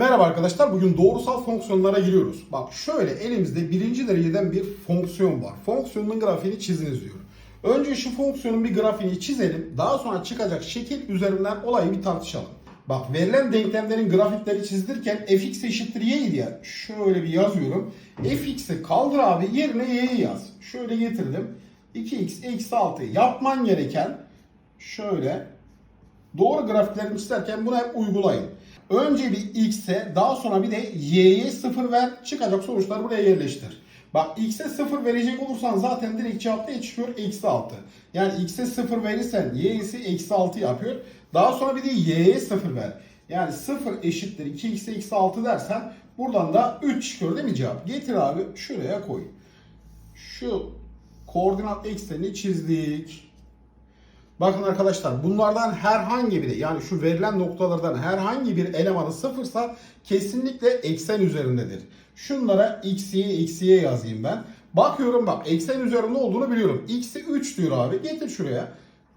Merhaba arkadaşlar. Bugün doğrusal fonksiyonlara giriyoruz. Bak şöyle elimizde birinci dereceden bir fonksiyon var. Fonksiyonun grafiğini çiziniz diyor. Önce şu fonksiyonun bir grafiğini çizelim. Daha sonra çıkacak şekil üzerinden olayı bir tartışalım. Bak verilen denklemlerin grafikleri çizilirken fx eşittir y'ydi ya. Şöyle bir yazıyorum. fx'i kaldır abi yerine y'yi yaz. Şöyle getirdim. 2x eksi 6 yapman gereken şöyle Doğru grafiklerini çizerken bunu hep uygulayın. Önce bir x'e daha sonra bir de y'ye 0 ver. Çıkacak sonuçları buraya yerleştir. Bak x'e 0 verecek olursan zaten direkt cevap ne çıkıyor? Eksi 6. Yani x'e 0 verirsen y'si eksi 6 yapıyor. Daha sonra bir de y'ye 0 ver. Yani 0 eşittir 2x eksi 6 dersen buradan da 3 çıkıyor değil mi cevap? Getir abi şuraya koy. Şu koordinat eksenini çizdik. Bakın arkadaşlar bunlardan herhangi biri yani şu verilen noktalardan herhangi bir elemanı sıfırsa kesinlikle eksen üzerindedir. Şunlara x'ye x'ye yazayım ben. Bakıyorum bak eksen üzerinde olduğunu biliyorum. x'i 3 diyor abi. Getir şuraya.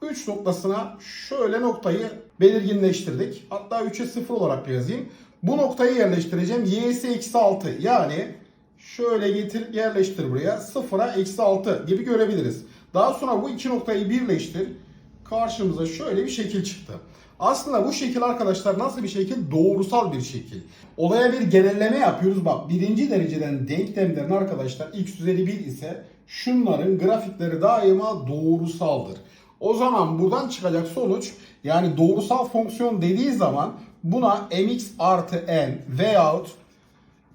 3 noktasına şöyle noktayı belirginleştirdik. Hatta 3'e 0 olarak yazayım. Bu noktayı yerleştireceğim. y'si eksi 6 yani şöyle getir yerleştir buraya. 0'a eksi 6 gibi görebiliriz. Daha sonra bu iki noktayı birleştir karşımıza şöyle bir şekil çıktı. Aslında bu şekil arkadaşlar nasıl bir şekil? Doğrusal bir şekil. Olaya bir genelleme yapıyoruz. Bak birinci dereceden denklemlerin arkadaşlar x üzeri 1 ise şunların grafikleri daima doğrusaldır. O zaman buradan çıkacak sonuç yani doğrusal fonksiyon dediği zaman buna mx artı n veyahut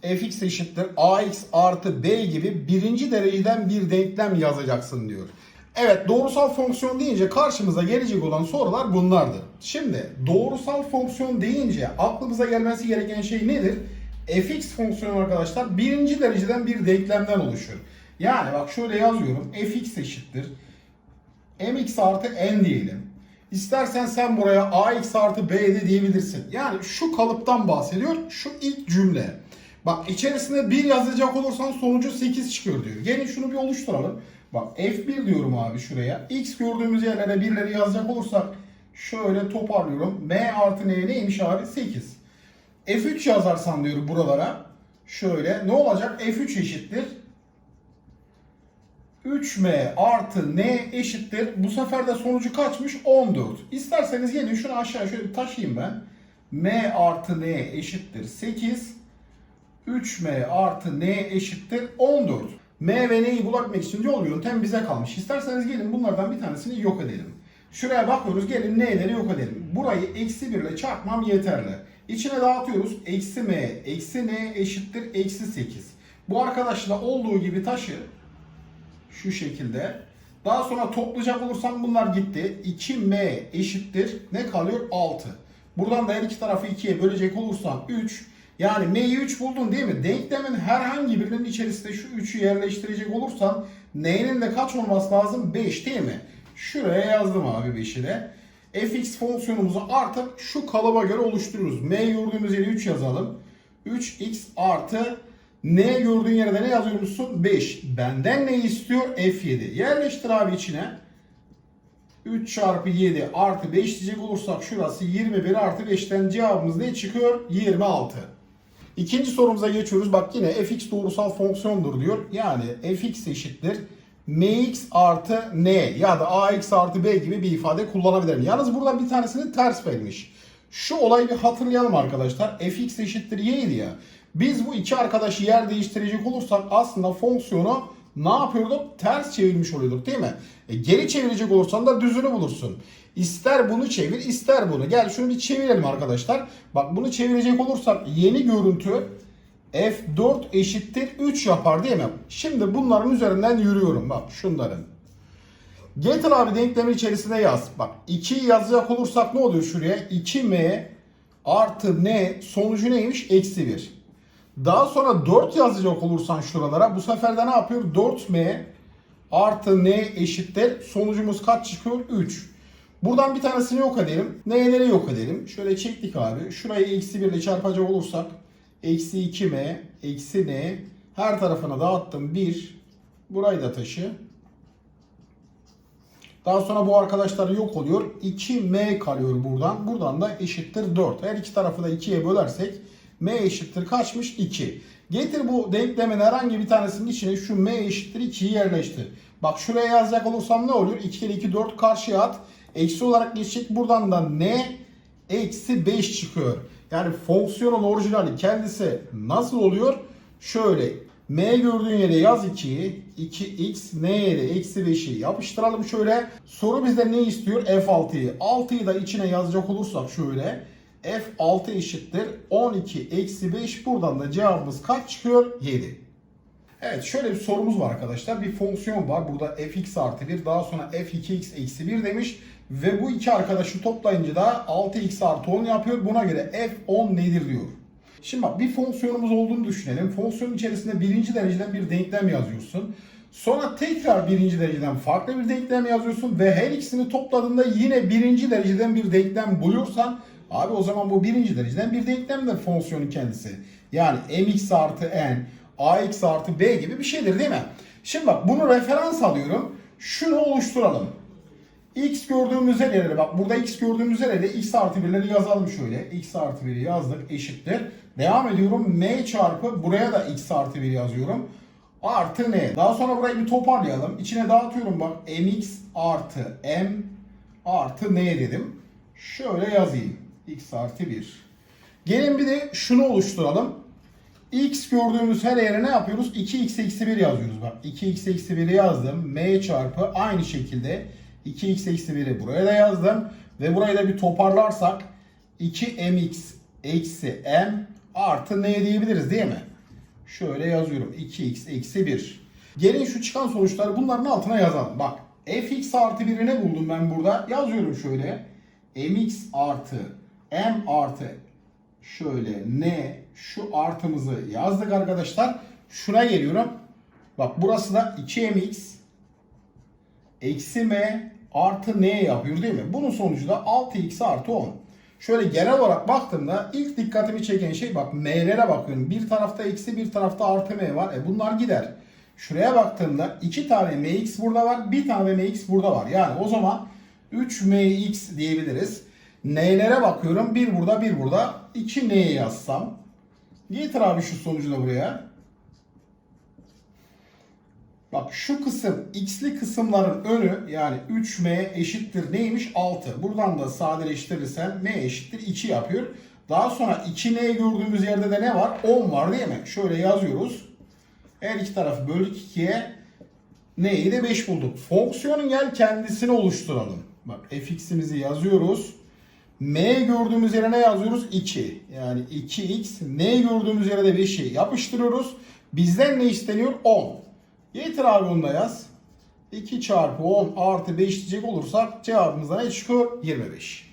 fx eşittir ax artı b gibi birinci dereceden bir denklem yazacaksın diyor. Evet doğrusal fonksiyon deyince karşımıza gelecek olan sorular bunlardır. Şimdi doğrusal fonksiyon deyince aklımıza gelmesi gereken şey nedir? fx fonksiyonu arkadaşlar birinci dereceden bir denklemden oluşur. Yani bak şöyle yazıyorum fx eşittir mx artı n diyelim. İstersen sen buraya ax artı b de diyebilirsin. Yani şu kalıptan bahsediyor şu ilk cümle. Bak içerisinde 1 yazacak olursan sonucu 8 çıkıyor diyor. Gelin şunu bir oluşturalım. Bak F1 diyorum abi şuraya. X gördüğümüz yerlere birleri yazacak olursak şöyle toparlıyorum. M artı N neymiş abi? 8. F3 yazarsan diyor buralara. Şöyle ne olacak? F3 eşittir. 3M artı N eşittir. Bu sefer de sonucu kaçmış? 14. İsterseniz gelin şunu aşağı şöyle taşıyayım ben. M artı N eşittir 8. 3M artı N eşittir 14. M ve N'yi bulabilmek için yol yöntem bize kalmış. İsterseniz gelin bunlardan bir tanesini yok edelim. Şuraya bakıyoruz gelin N'leri yok edelim. Burayı eksi 1 ile çarpmam yeterli. İçine dağıtıyoruz. Eksi M, eksi N eşittir eksi 8. Bu arkadaşla olduğu gibi taşı şu şekilde. Daha sonra toplayacak olursam bunlar gitti. 2M eşittir ne kalıyor? 6. Buradan da her iki tarafı 2'ye bölecek olursam 3. Yani M'yi 3 buldun değil mi? Denklemin herhangi birinin içerisinde şu 3'ü yerleştirecek olursan N'nin de kaç olması lazım? 5 değil mi? Şuraya yazdım abi 5'i de. fx fonksiyonumuzu artık şu kalıba göre oluşturuyoruz. M gördüğümüz yere 3 yazalım. 3x artı n gördüğün yere de ne yazıyormuşsun? 5. Benden ne istiyor? f7. Yerleştir abi içine. 3 çarpı 7 artı 5 diyecek olursak şurası 21 artı 5'ten cevabımız ne çıkıyor? 26. İkinci sorumuza geçiyoruz. Bak yine fx doğrusal fonksiyondur diyor. Yani fx eşittir mx artı n ya da ax artı b gibi bir ifade kullanabilirim. Yalnız buradan bir tanesini ters vermiş. Şu olayı bir hatırlayalım arkadaşlar. fx eşittir y'ydi ya. Biz bu iki arkadaşı yer değiştirecek olursak aslında fonksiyonu ne yapıyorduk? Ters çevirmiş oluyorduk değil mi? E, geri çevirecek olursan da düzünü bulursun. İster bunu çevir ister bunu. Gel şunu bir çevirelim arkadaşlar. Bak bunu çevirecek olursak yeni görüntü F4 eşittir 3 yapar değil mi? Şimdi bunların üzerinden yürüyorum. Bak şunların. Getir abi denklemin içerisine yaz. Bak 2 yazacak olursak ne oluyor şuraya? 2M artı N sonucu neymiş? Eksi 1. Daha sonra 4 yazacak olursan şuralara bu sefer de ne yapıyor? 4M artı N eşittir. Sonucumuz kaç çıkıyor? 3. Buradan bir tanesini yok edelim. N'leri yok edelim. Şöyle çektik abi. Şurayı eksi 1 ile çarpacak olursak eksi 2M eksi N her tarafına dağıttım 1. Burayı da taşı. Daha sonra bu arkadaşlar yok oluyor. 2M kalıyor buradan. Buradan da eşittir 4. Her iki tarafı da 2'ye bölersek m eşittir kaçmış? 2. Getir bu denklemin herhangi bir tanesinin içine şu m eşittir 2'yi yerleştir. Bak şuraya yazacak olursam ne oluyor? 2 kere 2 4 karşıya at. Eksi olarak geçecek. Buradan da n eksi 5 çıkıyor. Yani fonksiyonun orijinali kendisi nasıl oluyor? Şöyle m gördüğün yere yaz 2'yi. 2x n'ye de eksi 5'i yapıştıralım şöyle. Soru bizden ne istiyor? f6'yı. 6'yı da içine yazacak olursak şöyle. F6 eşittir 12 eksi 5. Buradan da cevabımız kaç çıkıyor? 7. Evet şöyle bir sorumuz var arkadaşlar. Bir fonksiyon var. Burada fx artı 1 daha sonra f2x eksi 1 demiş. Ve bu iki arkadaşı toplayınca da 6x artı 10 yapıyor. Buna göre f10 nedir diyor. Şimdi bak bir fonksiyonumuz olduğunu düşünelim. Fonksiyonun içerisinde birinci dereceden bir denklem yazıyorsun. Sonra tekrar birinci dereceden farklı bir denklem yazıyorsun ve her ikisini topladığında yine birinci dereceden bir denklem buluyorsan abi o zaman bu birinci dereceden bir denklemdir fonksiyonun kendisi. Yani mx artı n, ax artı b gibi bir şeydir değil mi? Şimdi bak bunu referans alıyorum. Şunu oluşturalım. X gördüğümüz her yere bak burada X gördüğümüz her yere X artı 1'leri yazalım şöyle. X artı 1'i yazdık eşittir. Devam ediyorum. M çarpı buraya da X artı 1 yazıyorum. Artı N. Daha sonra burayı bir toparlayalım. İçine dağıtıyorum bak. MX artı M artı N dedim. Şöyle yazayım. X artı 1. Gelin bir de şunu oluşturalım. X gördüğümüz her yere ne yapıyoruz? 2x eksi 1 yazıyoruz. Bak 2x eksi 1'i yazdım. M çarpı aynı şekilde 2x eksi 1'i buraya da yazdım. Ve burayı da bir toparlarsak 2mx eksi m artı n diyebiliriz değil mi? Şöyle yazıyorum. 2x eksi 1. Gelin şu çıkan sonuçları bunların altına yazalım. Bak fx artı 1'i ne buldum ben burada? Yazıyorum şöyle. mx artı m artı şöyle n şu artımızı yazdık arkadaşlar. Şuna geliyorum. Bak burası da 2mx eksi m artı n yapıyor değil mi? Bunun sonucu da 6x artı 10. Şöyle genel olarak baktığımda ilk dikkatimi çeken şey bak m'lere bakıyorum. Bir tarafta eksi bir tarafta artı m var. E bunlar gider. Şuraya baktığımda iki tane mx burada var. Bir tane mx burada var. Yani o zaman 3mx diyebiliriz. N'lere bakıyorum. Bir burada bir burada. 2 n'ye yazsam. Getir abi şu sonucu da buraya. Bak şu kısım x'li kısımların önü yani 3m eşittir neymiş? 6. Buradan da sadeleştirirsen m eşittir 2 yapıyor. Daha sonra 2n gördüğümüz yerde de ne var? 10 var değil mi? Şöyle yazıyoruz. Her iki tarafı böldük 2'ye. N'yi de 5 bulduk. Fonksiyonun gel kendisini oluşturalım. Bak fx'imizi yazıyoruz. M gördüğümüz yere ne yazıyoruz? 2. Yani 2x. N gördüğümüz yere de 5'i yapıştırıyoruz. Bizden ne isteniyor? 10. Getir abi onu da yaz. 2 çarpı 10 artı 5 diyecek olursak cevabımız ne çıkıyor? 25.